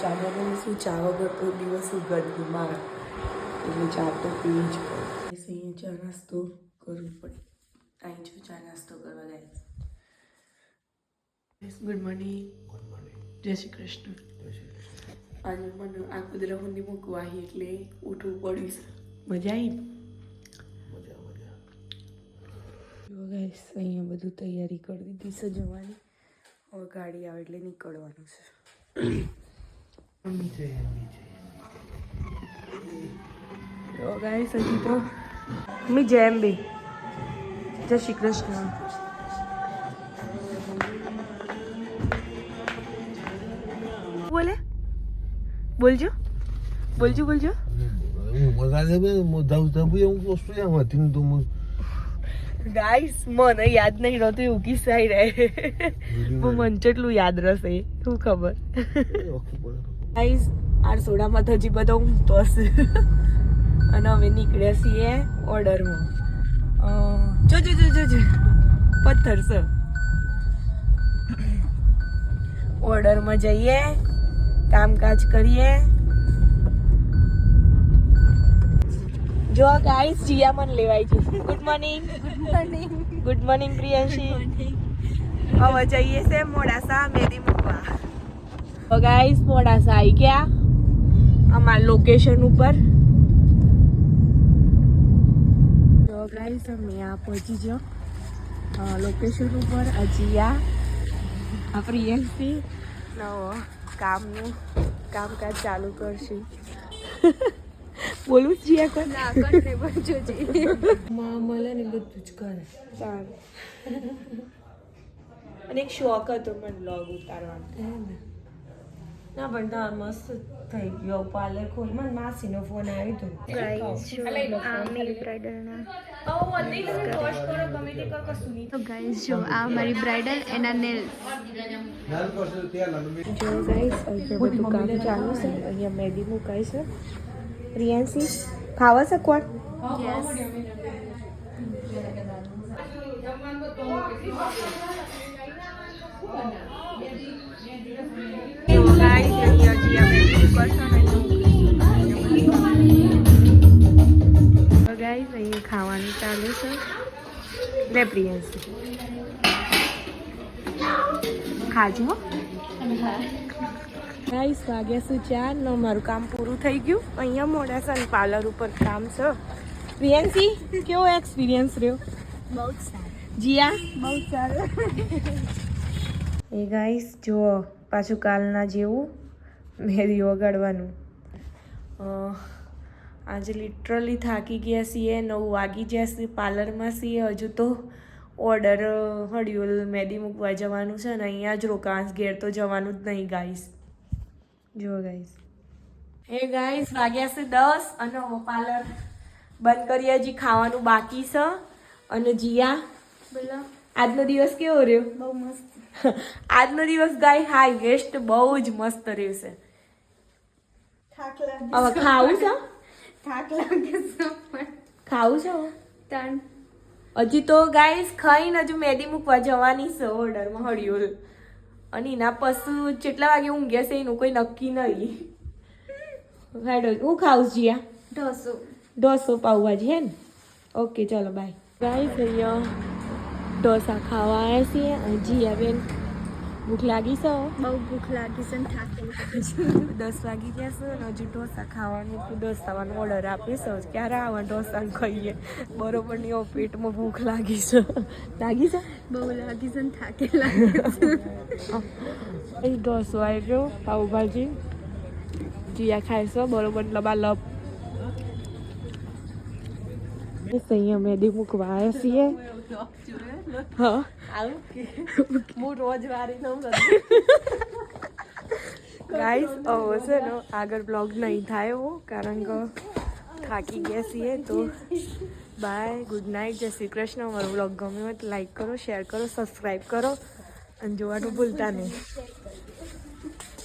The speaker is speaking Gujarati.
ચા બનાવીશું ચા વગર તો દિવસ ઉગડતું માર. એટલે ચા તો પીવી જ પડે. અહીંયા ચા નાસ્તો કરવો પડે. અહીં જો ચા નાસ્તો કરવા ગાઈસ. ગુડ મોર્નિંગ જય શ્રી કૃષ્ણ. આજે મને આ કુદરતની મૂકવાહી એટલે ઉઠવું પડ્યું છે. મજા આવી ગાઈસ અહીંયા બધું તૈયારી કરી દીધી છે જવાની હવે ગાડી આવે એટલે નીકળવાનું છે. ગાઈસ હજી તો મી જેમ બી. જય શ્રી કૃષ્ણ. બોલે. બોલજો. બોલજો બોલજો. ગાઈસ મને યાદ નહીં રહેતું એવું કિસ્સાઈ રહે. હું મને જેટલું યાદ રહેશે શું ખબર? ગાઈસ આ સોડામાં તો હજી બધો હશે અને અમે નીકળ્યા છીએ ઓર્ડરમાં. જો જો જો પથ્થર છે. ઓર્ડરમાં જઈએ કામકાજ કરીએ. જો ગાઈસ જીયા મને લેવાય છે. Good morning good morning good morning Priyanshi. હવે જઈએ છે મોડાસા મેદી મૂકવા. તો ગાઈસ મોડાસા આવી ગયા. અમારા લોકેશન ઉપર. તો ગાઈસ અમે આ પહોંચી જો લોકેશન ઉપર હજી આ આપણી પ્રિયંશી નવો કામનું કામકાજ ચાલુ કરશું. બોલું છીએ જીયા કોઈ. ના નહીં બનજો જી માં મળે ને બધું જ કરે. સારું. અને એક શોખ હતો મને લોગ ઉતારવાનો. ના પણ તાર મસ્ત થઈ ગયો. પાર્લર ખોલ. મને માસીનો ફોન આવ્યો હતો આ મારી બ્રાઇડલના. તો ગાઈસ જો આ મારી બ્રાઇડલ એના નેલ જો ગાઈસ અહીંયા બધું કામ ચાલુ છે. અહીંયા મેદી મુકાય છે. પ્રિયાંશી ખાવા છે કોણ? ખાવાનું ચાલે છે. લે પ્રિયાંશી. ખાજો ગાઈસ વાગ્યા શું ચાર નો મારું કામ પૂરું થઈ ગયું. અહીંયા મોડાસા પાર્લર ઉપર કામ છે. પ્રિયંશી કેવો એક્સપિરિયન્સ રહ્યો? બહુ જ સારો. જીયા? બહુ સારું. એ ગાઈસ જુઓ પાછું કાલના જેવું મહેંદી વગાડવાનું. આજે લિટરલી થાકી ગયા છીએ નવ વાગી ગયા છે પાર્લરમાં છીએ. હજુ તો ઓર્ડર હળિયોલ મહેંદી મૂકવા જવાનું છે ને અહીંયા જ રોકાશ ઘેર તો જવાનું જ નહીં ગાઈસ જુઓ ગાઈસ હે ગાઈસ વાગ્યા છે દસ અને હવે પાર્લર બંધ કરીએ. હજી ખાવાનું બાકી છે. અને જીયા બોલો. આજનો દિવસ કેવો રહ્યો? બહુ મસ્ત. આજનો દિવસ ગાય હાઈએસ્ટ બહુ જ મસ્ત રહેશે. હવે ખાવું છે? થાક લાગે છે ખાવું છે? તાણ હજી તો ગાઈસ ખાઈને હજુ મેદી મૂકવા જવાની છે ઓર્ડરમાં હળિયોલ. અને એના પશુ કેટલા વાગે ઊંઘે છે એનું કોઈ નક્કી નહીં. હેડો હું ખાવું જીયા? ઢોસો. ઢોસો પાઉભાજી હે ને? ઓકે ચલો બાય ગાઈસ અહીંયા ઢોસા ખાવા આવ્યા છીએ જીયા બેન ભૂખ લાગી છે? બહુ ભૂખ લાગી છે ને થાકેલી છું. દસ વાગી ગયા છે અને હજુ ઢોસા ખાવાનું તું ઢોસાવાનો ઓર્ડર આપીશ ક્યારે આવા ઢોસા ખાઈએ? બરોબરની પેટમાં ભૂખ લાગી છે. લાગી છે? બહુ લાગી છે ને થાકે લાગે છે. એ ઢોસો આવી ગયો પાઉભાજી. જીયા ખાઈશો બરોબર લબાલબ બસ અહીંયા મેદી મૂકવા આવ્યા છીએ. ગાઈસ હવે છે ને આગળ બ્લોગ નહીં થાય એવો કારણ કે થાકી ગયા છીએ તો બાય ગુડ નાઇટ જય શ્રી કૃષ્ણ. અમારો બ્લોગ ગમ્યો હોય તો લાઈક કરો શેર કરો સબસ્ક્રાઈબ કરો અને જોવાનું ભૂલતા નહીં.